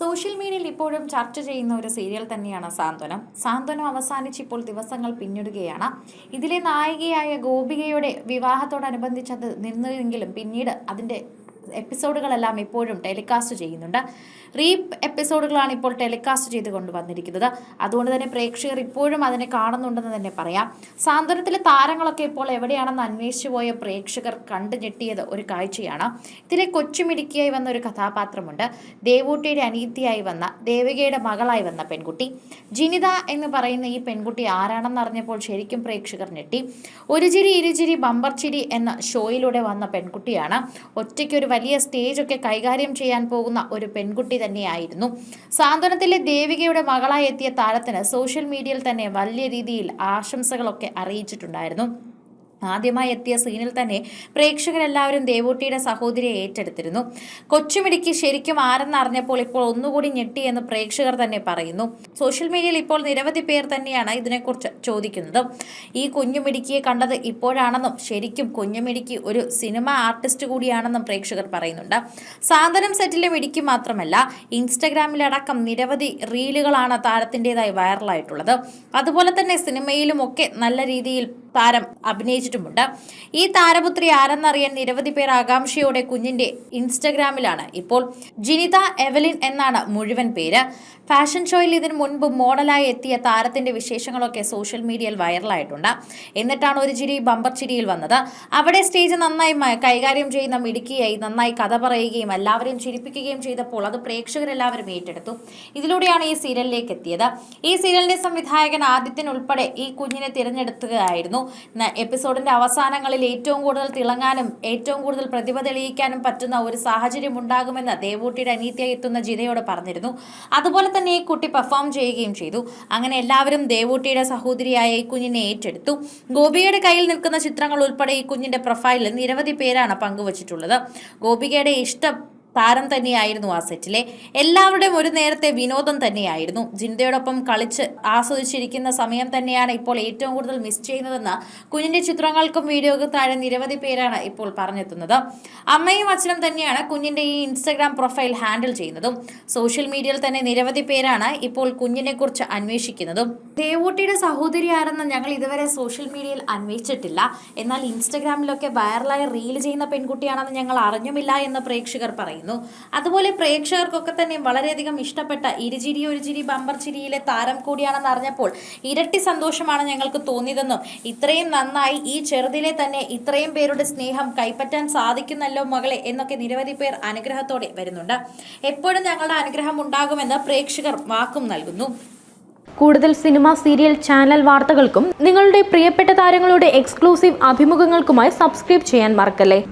Social മീഡിയയിൽ ഇപ്പോഴും ചർച്ച ചെയ്യുന്ന ഒരു സീരിയൽ തന്നെയാണ് സാന്ത്വനം. സാന്ത്വനം അവസാനിച്ച് ഇപ്പോൾ ദിവസങ്ങൾ പിന്നിടുകയാണ്. ഇതിലെ നായികയായ ഗോപികയുടെ വിവാഹത്തോടനുബന്ധിച്ച് അത് നിന്നെങ്കിലും പിന്നീട് അതിന്റെ എപ്പിസോഡുകളെല്ലാം ഇപ്പോഴും ടെലികാസ്റ്റ് ചെയ്യുന്നുണ്ട്. റീ എപ്പിസോഡുകളാണ് ഇപ്പോൾ ടെലികാസ്റ്റ് ചെയ്ത് കൊണ്ടുവന്നിരിക്കുന്നത്. അതുകൊണ്ട് തന്നെ പ്രേക്ഷകർ ഇപ്പോഴും അതിനെ കാണുന്നുണ്ടെന്ന് തന്നെ പറയാം. സാന്ത്വനത്തിലെ താരങ്ങളൊക്കെ ഇപ്പോൾ എവിടെയാണെന്ന് അന്വേഷിച്ചു പോയ പ്രേക്ഷകർ കണ്ടു ഞെട്ടിയത് ഒരു കാഴ്ചയാണ്. ഇതിലെ കൊച്ചുമിടുക്കിയായി വന്ന ഒരു കഥാപാത്രമുണ്ട്. ദേവൂട്ടിയുടെ അനീതിയായി വന്ന ദേവികയുടെ മകളായി വന്ന പെൺകുട്ടി. ജിനിത എന്ന് പറയുന്ന ഈ പെൺകുട്ടി ആരാണെന്ന് അറിഞ്ഞപ്പോൾ ശരിക്കും പ്രേക്ഷകർ ഞെട്ടി. ഒരു ചിരി ഇരുചിരി ബമ്പർ ചിരി എന്ന ഷോയിലൂടെ വന്ന പെൺകുട്ടിയാണ്. ഒറ്റയ്ക്ക് ഒരു വലിയ സ്റ്റേജൊക്കെ കൈകാര്യം ചെയ്യാൻ പോകുന്ന ഒരു പെൺകുട്ടി തന്നെയായിരുന്നു. സാന്ത്വനത്തിലെ ദേവികയുടെ മകളായി എത്തിയ താരത്തിന് സോഷ്യൽ മീഡിയയിൽ തന്നെ വലിയ രീതിയിൽ ആശംസകളൊക്കെ അറിയിച്ചിട്ടുണ്ടായിരുന്നു. ആദ്യമായി എത്തിയ സീനിൽ തന്നെ പ്രേക്ഷകരെല്ലാവരും ദേവൂട്ടിയുടെ സഹോദരിയെ ഏറ്റെടുത്തിരുന്നു. കൊച്ചുമിടിക്ക് ശരിക്കും ആരെന്നറിഞ്ഞപ്പോൾ ഇപ്പോൾ ഒന്നുകൂടി ഞെട്ടി എന്ന് പ്രേക്ഷകർ തന്നെ പറയുന്നു. സോഷ്യൽ മീഡിയയിൽ ഇപ്പോൾ നിരവധി പേർ തന്നെയാണ് ഇതിനെക്കുറിച്ച് ചോദിക്കുന്നത്. ഈ കുഞ്ഞുമിടുക്കിയെ കണ്ടത് ഇപ്പോഴാണെന്നും ശരിക്കും കുഞ്ഞുമിടുക്കി ഒരു സിനിമ ആർട്ടിസ്റ്റ് കൂടിയാണെന്നും പ്രേക്ഷകർ പറയുന്നുണ്ട്. സാന്ത്വനം സെറ്റിലെ മിടിക്ക് മാത്രമല്ല ഇൻസ്റ്റഗ്രാമിലടക്കം നിരവധി റീലുകളാണ് താരത്തിന്റെതായി വൈറലായിട്ടുള്ളത്. അതുപോലെ തന്നെ സിനിമയിലുമൊക്കെ നല്ല രീതിയിൽ താരം അഭിനയിച്ചിട്ടുമുണ്ട്. ഈ താരപുത്രി ആരെന്നറിയാൻ നിരവധി പേർ ആകാംക്ഷയോടെ കുഞ്ഞിന്റെ ഇൻസ്റ്റഗ്രാമിലാണ്. ഇപ്പോൾ ജിനിത എവലിൻ എന്നാണ് മുഴുവൻ പേര്. ഫാഷൻ ഷോയിൽ ഇതിനു മുൻപ് മോഡലായി എത്തിയ താരത്തിന്റെ വിശേഷങ്ങളൊക്കെ സോഷ്യൽ മീഡിയയിൽ വൈറലായിട്ടുണ്ട്. എന്നിട്ടാണ് ഒരു ചിരി ബമ്പർ ചിരിയിൽ വന്നത്. അവിടെ സ്റ്റേജ് നന്നായി കൈകാര്യം ചെയ്യുന്ന മിടുക്കിയായി നന്നായി കഥ പറയുകയും എല്ലാവരെയും ചിരിപ്പിക്കുകയും ചെയ്തപ്പോൾ അത് പ്രേക്ഷകരെല്ലാവരും ഏറ്റെടുത്തു. ഇതിലൂടെയാണ് ഈ സീരിയലിലേക്ക് എത്തിയത്. ഈ സീരിയലിന്റെ സംവിധായകൻ ആദിത്യൻ ഉൾപ്പെടെ ഈ കുഞ്ഞിനെ തിരഞ്ഞെടുക്കുകയായിരുന്നു എപ്പിസോഡിന്റെ അവസാനങ്ങളിൽ ഏറ്റവും കൂടുതൽ തിളങ്ങാനും ഏറ്റവും കൂടുതൽ പ്രതിഭ തെളിയിക്കാനും പറ്റുന്ന ഒരു സാഹചര്യം ഉണ്ടാകുമെന്ന് ദേവൂട്ടിയുടെ അനീത്യ എത്തുന്ന ജിതയോട് പറഞ്ഞിരുന്നു. അതുപോലെ തന്നെ ഈ കുട്ടി പെർഫോം ചെയ്യുകയും ചെയ്തു. അങ്ങനെ എല്ലാവരും ദേവൂട്ടിയുടെ സഹോദരിയായ ഈ കുഞ്ഞിനെ ഏറ്റെടുത്തു. ഗോപികയുടെ കയ്യിൽ നിൽക്കുന്ന ചിത്രങ്ങൾ ഉൾപ്പെടെ ഈ കുഞ്ഞിന്റെ പ്രൊഫൈലിൽ നിരവധി പേരാണ് പങ്കുവച്ചിട്ടുള്ളത്. ഗോപികയുടെ ഇഷ്ട താരം തന്നെയായിരുന്നു ആ സെറ്റിലെ. എല്ലാവരുടെയും ഒരു നേരത്തെ വിനോദം തന്നെയായിരുന്നു. ജിന്ദയോടൊപ്പം കളിച്ച് ആസ്വദിച്ചിരിക്കുന്ന സമയം തന്നെയാണ് ഇപ്പോൾ ഏറ്റവും കൂടുതൽ മിസ് ചെയ്യുന്നതെന്ന് കുഞ്ഞിന്റെ ചിത്രങ്ങൾക്കും വീഡിയോക്കും താഴെ നിരവധി പേരാണ് ഇപ്പോൾ പറഞ്ഞെത്തുന്നത്. അമ്മയും അച്ഛനും തന്നെയാണ് കുഞ്ഞിന്റെ ഈ ഇൻസ്റ്റഗ്രാം പ്രൊഫൈൽ ഹാൻഡിൽ ചെയ്യുന്നതും. സോഷ്യൽ മീഡിയയിൽ തന്നെ നിരവധി പേരാണ് ഇപ്പോൾ കുഞ്ഞിനെക്കുറിച്ച് അന്വേഷിക്കുന്നതും. ദേവൂട്ടിയുടെ സഹോദരി ആരെന്ന് ഞങ്ങൾ ഇതുവരെ സോഷ്യൽ മീഡിയയിൽ അന്വേഷിച്ചിട്ടില്ല. എന്നാൽ ഇൻസ്റ്റഗ്രാമിലൊക്കെ വൈറലായി റീൽ ചെയ്യുന്ന പെൺകുട്ടിയാണെന്ന് ഞങ്ങൾ അറിഞ്ഞുമില്ല എന്ന് പ്രേക്ഷകർ പറയുന്നു. അതുപോലെ പ്രേക്ഷകർക്കൊക്കെ തന്നെ വളരെയധികം ഇഷ്ടപ്പെട്ട ഇരുചിരി ഒരു ചിരി ബമ്പർ ചിരിയിലെ താരം കൂടിയാണെന്ന് അറിഞ്ഞപ്പോൾ ഇരട്ടി സന്തോഷമാണ് ഞങ്ങൾക്ക് തോന്നിയതെന്നും ഇത്രയും നന്നായി ഈ ചെറുതിലെ തന്നെ ഇത്രയും പേരുടെ സ്നേഹം കൈപ്പറ്റാൻ സാധിക്കുന്നല്ലോ മകളെ എന്നൊക്കെ നിരവധി പേർ അനുഗ്രഹത്തോടെ വരുന്നുണ്ട്. എപ്പോഴും ഞങ്ങളുടെ അനുഗ്രഹം ഉണ്ടാകുമെന്ന് പ്രേക്ഷകർ വാക്കും നൽകുന്നു. കൂടുതൽ സിനിമ സീരിയൽ ചാനൽ വാർത്തകൾക്കും നിങ്ങളുടെ പ്രിയപ്പെട്ട താരങ്ങളുടെ എക്സ്ക്ലൂസീവ് അഭിമുഖങ്ങൾക്കുമായി സബ്സ്ക്രൈബ് ചെയ്യാൻ മറക്കല്ലേ?